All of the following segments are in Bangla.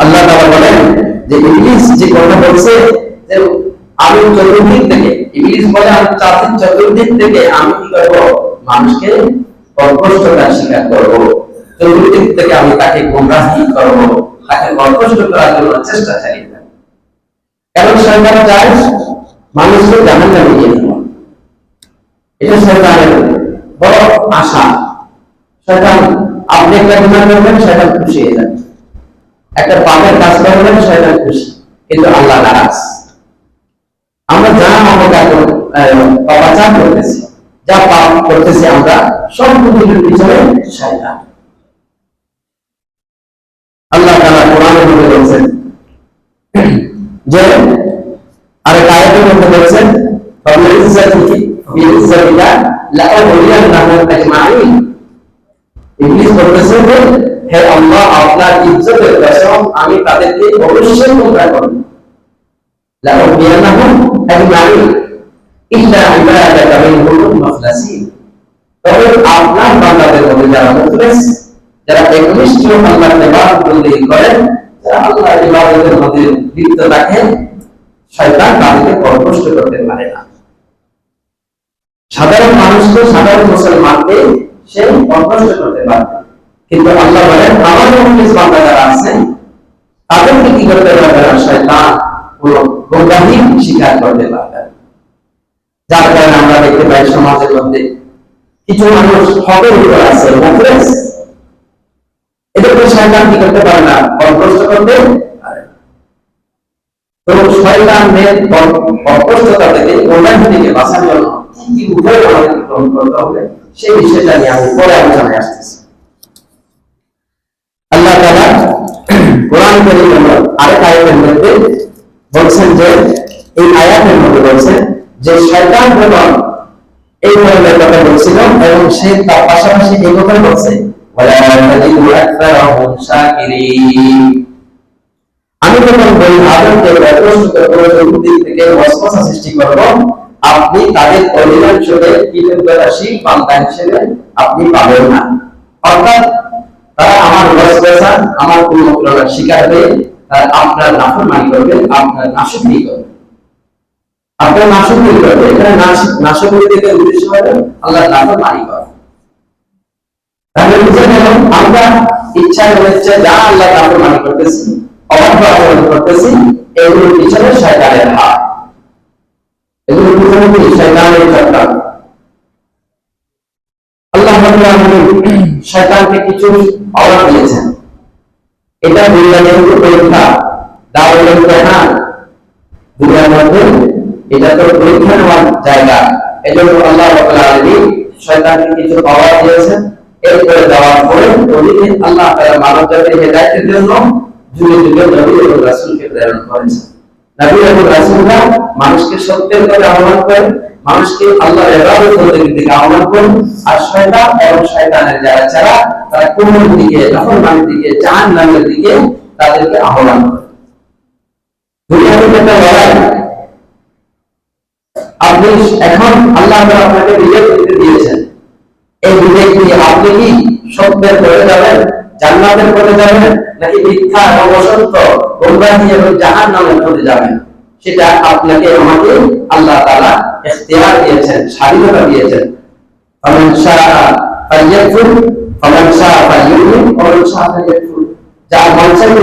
আল্লাহ তাআলা বলেন যে ইবলিস যে কথা বলছে যে আমি চতুর্দিক থেকে, ইবলিস বলে আমি চাচ্ছি চতুর্দিক থেকে আমি কি করব? মানুষকে কর্কশতার শিকার করব। চতুর্দিক থেকে আমি তাকে গোমরাহি করব। তাকে কর্কশ করার জন্য চেষ্টা চালিয়ে যাব। কারণ শয়তান চায় মানুষকে নিয়ে যাওয়া। এটা শয়তানের বড় আশা। শয়তান আপনি একটা গুনাহ করবেন শয়তান খুশি হয়ে যাবে। একটা পাপের কাজ করবেন শয়তান খুশি। কিন্তু আল্লাহ নারাজ। আমরা যা আমরা পাপাচার করতেছি, যা পাপ করতেছি আমরা, সব কিছুর পিছনে শয়তান। আল্লাহ তাআলা কোরআনের মধ্যে বলছেন, যে আরেক আয়াতের মধ্যে বলছেন ইবলিস বলতেছে যে হে আল্লাহ, আপনার ইজ্জতের কসম আমি তাদেরকে অবশ্যই করব। ইল্লা মিনহুম মুখলাসিন। তবে আপনার বান্দাদের মধ্যে যারা যারা একনিষ্ঠ আল্লাহর ইবাদত করেন, যারা আল্লাহর ইবাদতের মধ্যে লিপ্ত থাকেন, শয়তান তাদেরকে করতে পারে না। সাধারণ মানুষকে, সাধারণ মুসলমানকে সে কর্কষ্ট করতে পারে কিন্তু আল্লাহ বলেন, আমার মুখলিস বান্দা আছেন তাদেরকে কি করতে পারবে না শয়তান কোন গোমরাহি স্বীকার করতে পারবে। যার কারণে আমরা দেখতে পাই সমাজের মধ্যে কিছু মানুষ হকের উপর আছে এদেরকে শয়তান কি করতে পারে না? কর্কষ্ট করতে। তো শয়তানের অপষ্টতা থেকে, গোমরাহি থেকে বাঁচার জন্য কি কি গ্রহণ করতে হবে, সেই বিষয়টা নিয়ে আমি পরে আলোচনায় আসতেছি। আল্লাহ তাআলা কোরআন কারীমের আরেক আয়াতের মধ্যে বলছেন যে, এই আয়াতের মধ্যে বলছেন যে, শয়তান যখন এই ধরনের কথা বলছিল এবং সে তার পাশাপাশি এই কথা বলছে? আমি যখন বলি, আদমকে প্রশ্ন দিক থেকে ওয়াসওয়াসা সৃষ্টি করব, আপনি তাদের অধিকাংশকে কৃতজ্ঞতাশীল বান্দা হিসেবে আপনি পাবেন না। অর্থাৎ তারা আমার ওয়াসওয়াসা আমার কুমন্ত্রণার শিকার হয়ে, তারা আপনার নাফরমানি করবে, আপনার নাশকরি করবে। আপনার নাশকরি করবে। এখানে নাশকরি থেকে উদ্দেশ্য হবে আল্লাহ নাফরমানি করা তাহলে বুঝে গেলাম আমরা ইচ্ছা হচ্ছে যা আল্লাহ নাফরমানি করতেছি অবাধ্য আচরণ করতেছি, এগুলোর পিছনে শয়তানের হাত। এগুলোর পিছনে শয়তানের চক্রান্ত আল্লাহ রাব্বুল আলামিন শয়তানকে কিছু অর্ডার দিয়েছেন এটা দুনিয়ার পরীক্ষা মানুষকে সত্যের পথে আহ্বান করেন। মানুষকে করে লড়াই আপনি এখন আল্লাহ আপনাকে দিতে দিয়েছেন। এই কি সত্যের পথে যাবেন, জান্নাতের পথে যাবেন, নাকি মিথ্যা এবং অসত্য, গোমরাহি এবং জাহান্নামের পথে যাবেন? সেটা আপনাকে আমাকে আল্লাহ তাআলা ইখতিয়ার দিয়েছেন, স্বাধীনতা দিয়েছেন।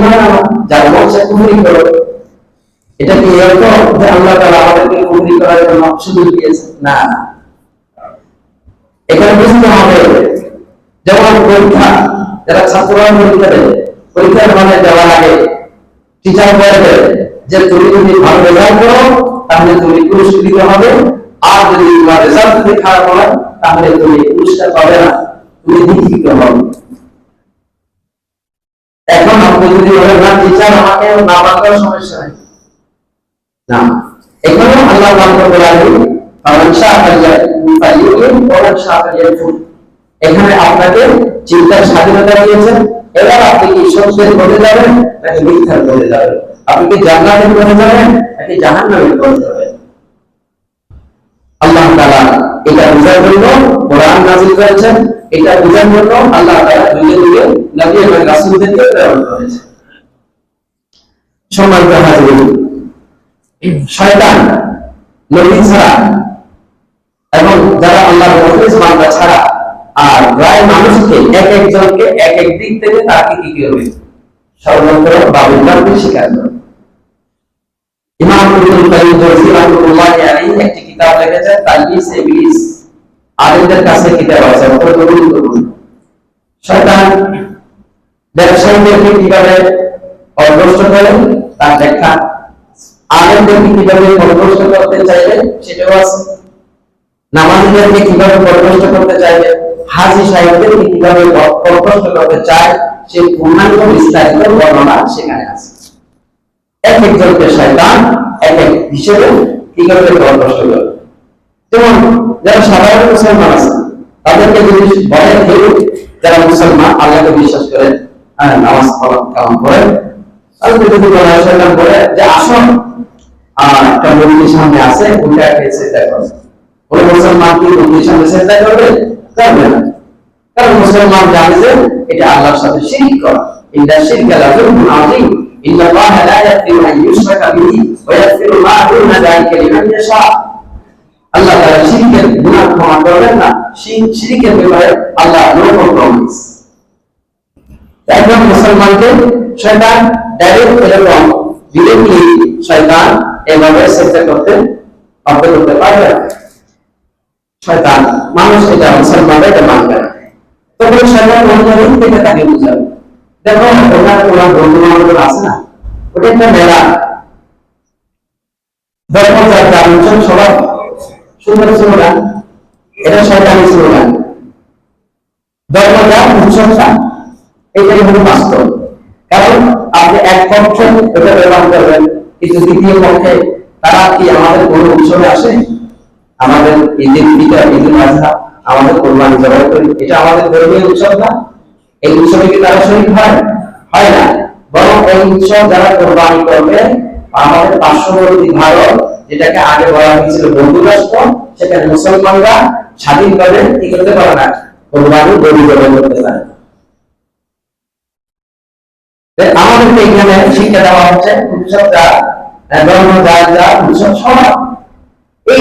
মান মন মন করো। এটা কি এরকম যে আল্লাহ আমাদেরকে কুফরি করার জন্য দিয়েছেন? না। বুঝতে হবে, যেমন পরীক্ষা, যারা ছাত্ররা পরীক্ষা দেবে পরীক্ষার হলে যাওয়ার আগে টিচার বলবে যে তুমি যদি ভালো রেজাল্ট করো, তাহলে তুমি পুরস্কৃত হবে। আর যদি তোমার রেজাল্ট যদি খারাপ হয়, তাহলে তুমি পুরস্কার পাবে না। তুমি দীক্ষিত হবে। এখন আপনি যদি আমাকে না সমস্যা না। আল্লাহ এখানে আপনাকে চিন্তার স্বাধীনতা দিয়েছেন। এবার আপনি কি সত্যের পথে যাবেন নাকি মিথ্যার পথে যাবেন? আপনি কি জান্নাতের পথে যাবেন নাকি জাহান্নামের পথে যাবেন? আল্লাহ তাআলা এটা বোঝার জন্য কোরআন নাযিল করেছেন। এটা বোঝার জন্য আল্লাহ তাআলা যুগে যুগে নবী এবং রাসূলদেরকে প্রেরণ করেছেন। সম্মানিত হাজির শয়তান, নবী ছাড়া এবং যারা আল্লাহর বান্দা ছাড়া আর প্রায় মানুষকে এক একজনকে এক এক দিক থেকে তাকে কি কি হবে? ষড়যন্ত্র বা বিভ্রান্তি শিকার করে। ইমাম কিতাব ইবলিস কাছে কিতাব আছে গুরুত্বপূর্ণ শয়তান কীভাবে করে? তার ব্যাখ্যা, আলেমদেরকে কীভাবে করতে চাইবে? সেটাও আছে। কীভাবে পরিবেষ্ট করতে চাইবে? হাজি সাহেবদেরকে কীভাবে পরিবেষ্ট করতে চায় সেই পূর্ণাঙ্গ বিস্তারিত বর্ণনা সেখানে আছে। এক একজনকে শয়তান এক এক হিসেবে কীভাবে পরিবেষ্ট করে যেমন যারা সাধারণ মুসলমান আছে তাদেরকে যদি বলে কেউ যারা মুসলমান আল্লাহকে বিশ্বাস করে হ্যাঁ, নামাজ কাম করে তাদেরকে যদি বলা হয় শয়তান বলে যে আসুন আহ, একটা মন্দির সামনে আছে ওইটা খেয়েছে দেখো কোন মুসলমান কি মন্দির সামনে সেজদা করবে? করবে না। কারণ মুসলমান জানে যে এটা আল্লাহর সাথে শিরিক করা। ইন্না শিরকা লাযুলমুন আযীম। ইন্না লা ইয়াগফিরু আন ইউশরাকা বিহি ওয়া ইয়াগফিরু মা দুনা যালিকা লিমান ইয়াশা। আল্লাহ তাআলা শিরকের গুনাহ ক্ষমা করবেন না। শির- শিরকের ব্যাপারে আল্লাহ নো কম্প্রোমাইজ একজন মুসলমানকে শয়তান ডাইরেক্ট এরকম ডিরেক্টলি শয়তান এভাবে চেষ্টা করতে বাধ্য করতে পারবে না। শয়তান, মানুষ এটা মুসলমানরা এটা মানবে না। তবে শয়তান অন্য থেকে তাকে বুঝাবে দেখো ওখানে তোমার বন্ধু বান্ধব আছে না? ওটা একটা মেলা। দেখো, যার অঞ্চল সবাই সুন্দর স্লোগান। এটা শয়তানি স্লোগান। ধর্ম যা উৎসবটা এটাই হলো বাস্তব। কারণ আপনি এক পক্ষে এটা ব্যবহার করবেন, কিন্তু দ্বিতীয় পক্ষে তারা কি আমাদের কোন উৎসবে আসে? আমাদের ঈদের পিতা ঈদুল আজহা আমাদের কোরবানি জবাই করি, এটা আমাদের ধর্মীয় উৎসব না? এই উৎসবে কি তারা শরীর হয়? হয় না। বরং এই উৎসব যারা কোরবানি করবে আমাদের পার্শ্ববর্তী ভারত, যেটাকে আগে বলা হয়েছিল বন্ধু রাষ্ট্র, সেখানে মুসলমানরা স্বাধীনভাবে কি করতে পারে না? কোরবানি গরু জবাই করতে পারে। আমাদেরকে এখানে শিক্ষা দেওয়া হচ্ছে উৎসব যা ধর্ম যা উৎসব সব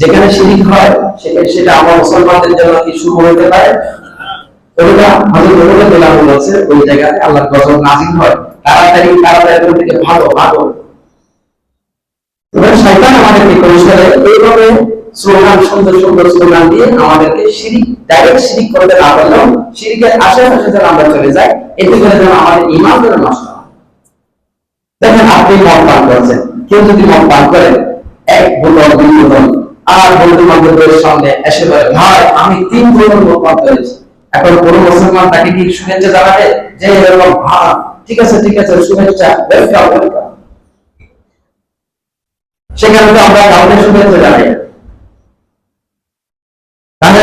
যেখানে শিরিক হয়, সেখানে সেটা আমার মুসলমানদের জন্য কি শুভ হতে পারে? ওটা হযরত ওমর রাদিয়াল্লাহু আনহু ওই জায়গায় আল্লাহর গজব নাযিল হয়। তাড়াতাড়ি তাড়াতাড়ি ওর থেকে ভালো ভালো এবার শয়তান আমাদেরকে কৌশলে এইভাবে স্লোগান, সুন্দর সুন্দর স্লোগান দিয়ে আমাদেরকে শিরিক ডাইরেক্ট শিরিক করতে না পারলেও শিরিকের আশেপাশে যেন আমরা চলে যাই, এতে করে যেন আমাদের ইমান যেন নষ্ট হয়। দেখেন, আপনি মদ পান করছেন। কেউ যদি মদ পান করেন এক বোতল, দুই বোতল আর বন্ধু বান্ধবদের সামনে এসে বলে, ভাই, আমি তিন মদ পান করেছি এখন কোন মুসলমান তাকে কি শুভেচ্ছা জানাবে? যে এরকম ভাই ঠিক আছে ঠিক আছে, শুভেচ্ছা ওয়েলকাম ওয়েলকাম সেখানে তো আমরা কাউকে শুভেচ্ছা জানাই তাহলে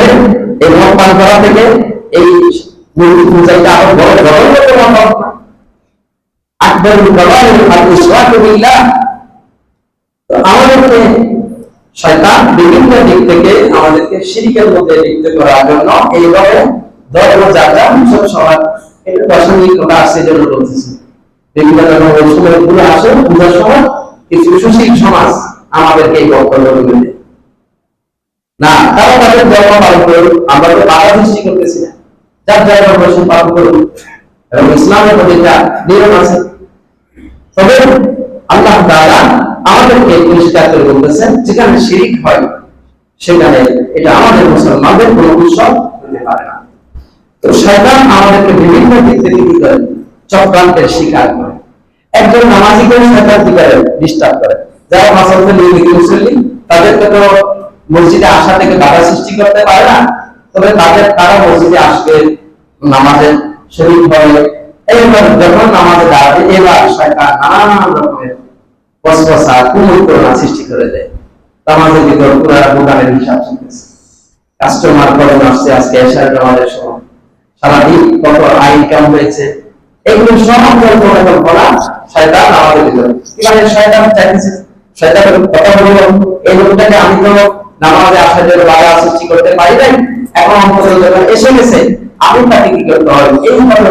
এই মদ পান করা থেকে এই মূর্তি পূজাটা আরও বড় বড় করতে পারব আকবর কবাইল আর ইশরাক বিল্লাহ আমাদেরকে শয়তান বিভিন্ন দিক থেকে আমাদেরকে শিরিকের মধ্যে লিপ্ত করার জন্য এইভাবে ধর্ম যাত্রা সব সবার এটা প্রাসঙ্গিক কথা আসছে জন্য বলতেছি। বিভিন্ন ধরনের সময়গুলো আসে পূজার সময় কিছু সুশীল সমাজ আমাদেরকে এই বক্তব্য দেয় না, তারা তাদের ধর্ম পালন করুন আমরা তো বাধা সৃষ্টি করতেছি না। যার যার ধর্ম পালন করুন এবং ইসলামের মধ্যে একটা নিয়ম আছে। তবে আল্লাহ তাআলা আমাদেরকে পরিষ্কার করে বলতেছেন, যেখানে শিরিক হয়, সেখানে এটা আমাদের মুসলমানদের কোনো উৎসব হতে পারে না। তো শয়তান আমাদেরকে বিভিন্ন দিক থেকে কি করে? চক্রান্তের শিকার করে। একজন নামাজিকে শয়তান কি করে? ডিস্টার্ব করে। যারা মাসালতে নিয়মিত মুসল্লি, তাদেরকে তো মসজিদে আসা থেকে বাধা সৃষ্টি করতে পারে না। তবে তাদের, তারা মসজিদে আসবে, নামাজের শরীর হবে যখন এবার শয়তান রকমের বসবসা সৃষ্টি করে দেয়। ভিতর পুরা দোকানের হিসাব কাস্টমার আসছে আজকে এসার সময় সারাদিন কত হয়েছে। এগুলো সব কল্পনা করা শয়তান আমাদের শয়তান চাইতেছে কথা এই লোকটাকে আমি তো নামাজে আসার জন্য বাধা সৃষ্টি করতে পারি নাই। এখন অন্তত এসে গেছে আমি তাকে কি করতে এইভাবে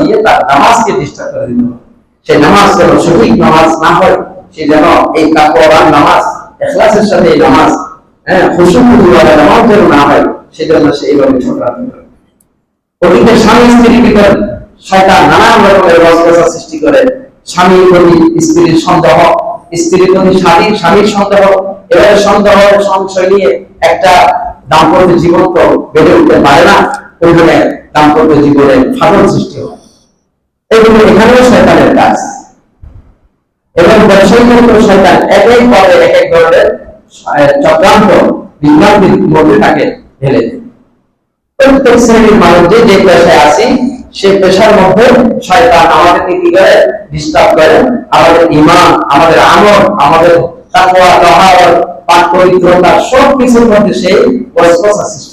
দিয়ে তার নামাজকে ডিস্টার্ব করে দিতে নামাজ যেন সঠিক নামাজ না হয়, সে যেন এই নামাজ সাথে এই নামাজ হ্যাঁ নামাজ যেন না হয়, সেজন্য সে এইভাবে স্বামী স্ত্রীর ভিতর শয়তান নানান রকমের সৃষ্টি করে। স্বামীর প্রতি স্ত্রীর সন্দেহ স্ত্রীর প্রতি স্বামীর স্বামীর সন্দেহ, এবারে সন্দেহ সংশয় নিয়ে একটা দাম্পত্য জীবন তো বেড়ে উঠতে পারে না। ওইখানে দাম্পত্য জীবনে ফাটল সৃষ্টি হয়। এগুলো এখানেও শয়তানের কাজ। এবং ক্ষেত্রে শয়তান এক এক এক এক ধরনের চক্রান্ত, বিভ্রান্তির মধ্যে তাকে ঢেলে প্রত্যেক শ্রেণির মানুষ যে যে পেশায় আছি, সে পেশার মধ্যে শয়তান আমাদেরকে কি করে? ডিস্টার্ব করে। আমাদের ইমান আমাদের আমল, আমাদের তাকওয়া পাক পবিত্রতা সব কিছুর মধ্যে সে ওয়াসওয়াসা সৃষ্টি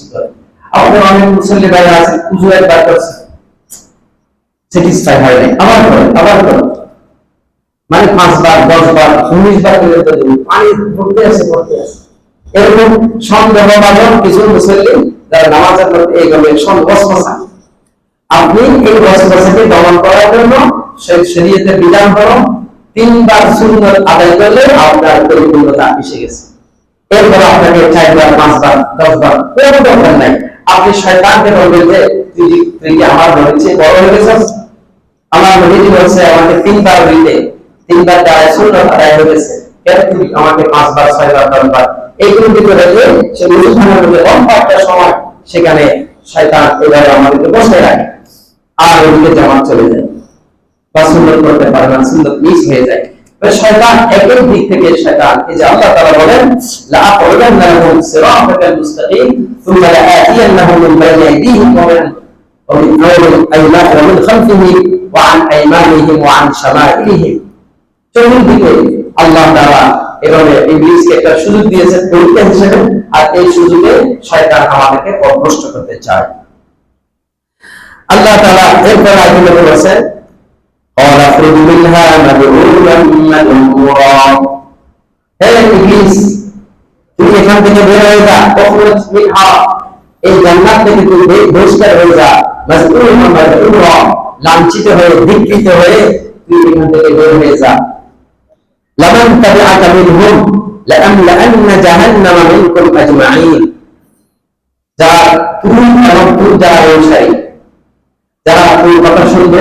আমাদের অনেক মুসল্লি ভাইরা আছে পুজো একবার করছে। স্যাটিসফাই আবার করে আবার করে মানে পাঁচবার, দশবার উনিশ বার দেবে পানি এরকম সন্দেহ কিছু মুসল্লি বসবসা আপনি এই বসবসাকে দমন করার জন্য শরীয়তের বিধান তিনবার সুন্নত আদায় করলে আপনার পরিপূর্ণতা এসে গেছে। এরপর আপনাকে চারবার, পাঁচবার, দশবার, কোনো দরকার নাই। আপনি শয়তানকে বলবেন যে, তুই তুই কি আমার নবীর বড় হয়ে গেছিস? আমার নবীজি বলছে, আমাকে তিনবার হইতে, তিনবার দ্বারা শূন্য আদায় হয়ে গেছে। কেন তুমি আমাকে পাঁচবার, ছয়বার, দশবার এইগুলো দিতে রেখে সে অনুষ্ঠানের মধ্যে একটা সময় সেখানে শয়তান এভাবে আমাদেরকে বসে রাখে। আর ওদিকে জামাত চলে যায়। বা সুন্দর করতে পারে না সুন্দর মিস হয়ে যায়। শয়তান এক এক দিক থেকে শয়তান এই যে আল্লাহ তাআলা বলেন লা aqudanna lahum siratal mustaqim thumma la atiyannahum min bayni aydihim wa min ومن أيمان ومن خلفهم وعن أيمانهم وعن شمائلهم চতুর্দিকে আল্লাহ তাআলা এভাবে ইবলিসকে একটা সুযোগ দিয়েছেন পরীক্ষা হিসেবে আর এই সুযোগে শয়তান আমাদেরকে পথভ্রষ্ট করতে চায় আল্লাহ তাআলা এরপর আয়াতে বলেছেন قال اخرج منها مذءوما مدحورا হে ইবলিস তুই এখান থেকে বের হয়ে যা তখরুজ মিনহা এই জান্নাত থেকে তুই বে- বহিষ্কার হয়ে যা মাযকুরুন মাদহুরা লাঞ্ছিত হয়ে ধিক্কৃত হয়ে তুই এখান থেকে বের হয়ে যা লামান তাবিআকা মিনহুম লাআমলাআন্না জাহান্নামা মিনকুম আজমাইন যা তুমি এবং তুই যারা অনুসারী যারা তোর কথা শুনবে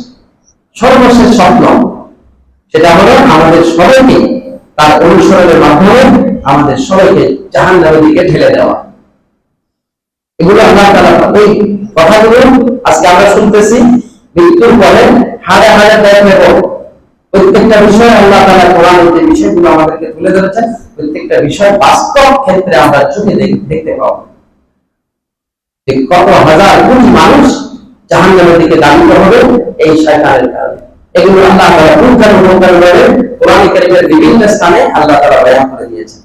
সর্বশেষ স্বপ্ন, সেটা হলো আমাদের সবাইকে তার অনুসরণের মাধ্যমে আমাদের সবাইকে জাহান নামের দিকে ঠেলে দেওয়া। এগুলো আল্লাহ তাআলা এই কথাগুলো আজকে আমরা শুনতেছি, মৃত্যুর পরে হাজার হাজার দেখব প্রত্যেকটা বিষয় আল্লাহ তাআলা কোরআনের যে বিষয়গুলো আমাদেরকে তুলে ধরেছেন, প্রত্যেকটা বিষয় বাস্তব ক্ষেত্রে আমরা চোখে দেখতে পাবো। কত হাজার কোটি মানুষ জাহান নামের দিকে দাবিত হবে এই শয়তানের কারণে। এগুলো আল্লাহ তাআলা পুঙ্খানু পুঙ্খানু ভাবে কোরআন কারীমের বিভিন্ন স্থানে আল্লাহ তাআলা বয়ান করে দিয়েছেন।